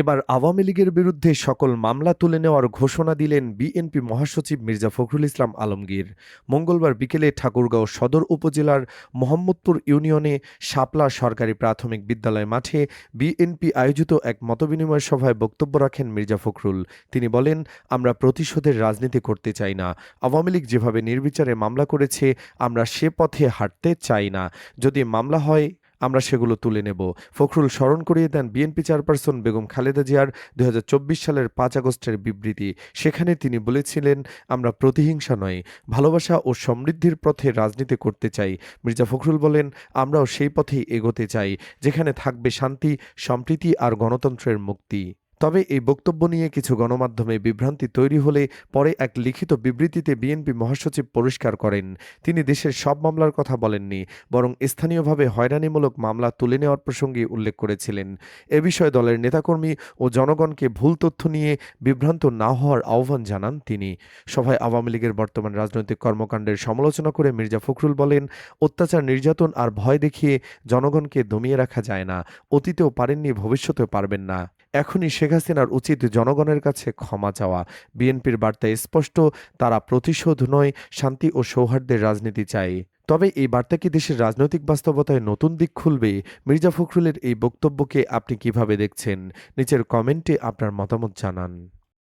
এবার আওয়ামী লীগের বিরুদ্ধে সকল মামলা তুলে নেওয়ার ঘোষণা দিলেন বিএনপি মহাসচিব মির্জা ফখরুল ইসলাম আলমগীর। মঙ্গলবার বিকেলে ঠাকুরগাঁও সদর উপজেলার মোহাম্মদপুর ইউনিয়নে শাপলা সরকারি প্রাথমিক বিদ্যালয় মাঠে বিএনপি আয়োজিত এক মতবিনিময় সভায় বক্তব্য রাখেন মির্জা ফখরুল। তিনি বলেন, আমরা প্রতিশোধের রাজনীতি করতে চাই না। আওয়ামী লীগ যেভাবে নির্বিচারে মামলা করেছে, আমরা সে পথে হাঁটতে চাই না। যদি মামলা হয় আমরা সেগুলো তুলে নেব। ফখরুল স্মরণ করিয়ে দেন বিএনপি চেয়ারপারসন বেগম খালেদা জিয়ার দু হাজার চব্বিশ সালের পাঁচ আগস্টের বিবৃতি। সেখানে তিনি বলেছিলেন, আমরা প্রতিহিংসা নয়, ভালোবাসা ও সমৃদ্ধির পথে রাজনীতি করতে চাই। মির্জা ফখরুল বলেন, আমরাও সেই পথেই এগোতে চাই, যেখানে থাকবে শান্তি, সম্প্রীতি আর গণতন্ত্রের মুক্তি। তবে এই বক্তব্য নিয়ে কিছু গণমাধ্যমে বিভ্রান্তি তৈরি হলে পরে এক লিখিত বিবৃতিতে বিএনপি মহাসচিব পরিষ্কার করেন। তিনি দেশের সব মামলার কথা বলেননি, বরং স্থানীয়ভাবে হয়রানিমূলক মামলা তুলে নেওয়ার প্রসঙ্গে উল্লেখ করেছিলেন। এ বিষয়ে দলের নেতাকর্মী ও জনগণকে ভুল তথ্য নিয়ে বিভ্রান্ত না হওয়ার আহ্বান জানান তিনি। সভায় আওয়ামী লীগের বর্তমান রাজনৈতিক কর্মকাণ্ডের সমালোচনা করে মির্জা ফখরুল বলেন, অত্যাচার, নির্যাতন আর ভয় দেখিয়ে জনগণকে দমিয়ে রাখা যায় না, অতীতেও পারেননি, ভবিষ্যতেও পারবেন না। এখনই শেখ হাসিনার উচিত জনগণের কাছে ক্ষমা চাওয়া। বিএনপির বার্তা স্পষ্ট, তারা প্রতিশোধ নয়, শান্তি ও সৌহার্দ্যের রাজনীতি চায়। তবে এই বার্তা কি দেশের রাজনৈতিক বাস্তবতায় নতুন দিক খুলবে? মির্জা ফখরুলের এই বক্তব্যকে আপনি কীভাবে দেখছেন? নিচের কমেন্টে আপনার মতামত জানান।